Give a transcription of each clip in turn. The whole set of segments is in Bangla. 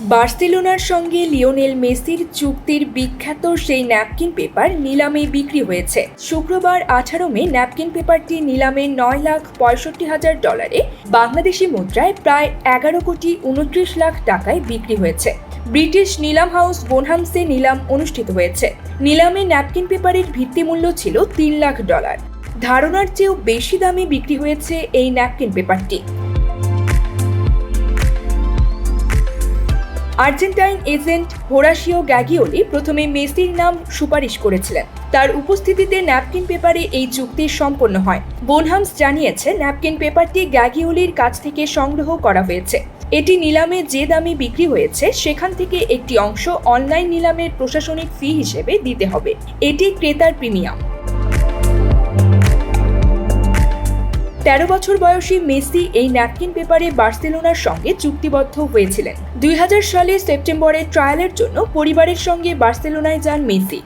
বার্সেলোনার সঙ্গে লিওনেল মেসির চুক্তির বিখ্যাত সেই ন্যাপকিন পেপার নিলামে বিক্রি হয়েছে। শুক্রবার আঠারো মে ন্যাপকিন পেপারটি নিলামে নয় লাখ পঁয়ষট্টি হাজার ডলারে বাংলাদেশি মুদ্রায় প্রায় এগারো কোটি উনত্রিশ লাখ টাকায় বিক্রি হয়েছে। ব্রিটিশ নিলাম হাউস বোনহামসে নিলাম অনুষ্ঠিত হয়েছে। নিলামে ন্যাপকিন পেপারের ভিত্তিমূল্য ছিল তিন লাখ ডলার। ধারণার চেয়েও বেশি দামে বিক্রি হয়েছে এই ন্যাপকিন পেপারটি। আর্জেন্টাইন এজেন্ট হোরাশিও গ্যাগিওলি প্রথমে মেসির নাম সুপারিশ করেছিলেন। তার উপস্থিতিতে ন্যাপকিন পেপারে এই চুক্তি সম্পন্ন হয়। বোনহামস জানিয়েছে, ন্যাপকিন পেপারটি গ্যাগিওলির কাছ থেকে সংগ্রহ করা হয়েছে। এটি নিলামে যে দামে বিক্রি হয়েছে, সেখান থেকে একটি অংশ অনলাইন নিলামের প্রশাসনিক ফি হিসেবে দিতে হবে। এটি ক্রেতার প্রিমিয়াম। তেরো বছর বয়সী মেসি এই ন্যাপকিন পেপারে বার্সেলোনার সঙ্গে চুক্তিবদ্ধ হয়েছিলেন। দুই সালে সেপ্টেম্বরে ট্রায়ালের জন্য পরিবারের সঙ্গে বার্সেলোনায় যান মেসি।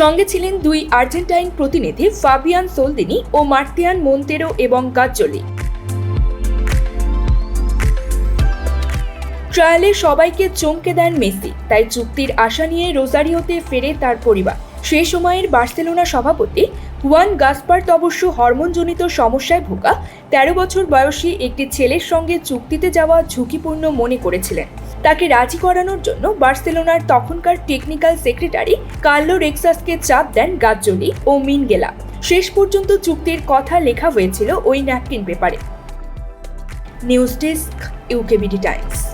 সঙ্গে ছিলেন দুই আর্জেন্টাইন প্রতিনিধি ফাবিয়ান সোলদিনি ও মার্তিয়ান মন্তেরো এবং গাজ্জলি। ট্রায়ালে সবাইকে চমকে দেন মেসি, তাই চুক্তির আশা নিয়ে রোজারিওতে ফেরে তার পরিবার। সেই সময়ের বার্সেলোনা সভাপতি হুয়ান গাসপার্ট অবশ্য হরমোনজনিত সমস্যায় ভোগা তেরো বছর বয়সী একটি ছেলের সঙ্গে চুক্তিতে যাওয়া ঝুঁকিপূর্ণ মনে করেছিলেন। তাকে রাজি করানোর জন্য বার্সেলোনার তখনকার টেকনিক্যাল সেক্রেটারি কার্লো রেক্সাসকে চাপ দেন গাজ্জলি ও মিনগেলা শেষ পর্যন্ত চুক্তির কথা লেখা হয়েছিল ওই napkin paper. News desk UKBD Times.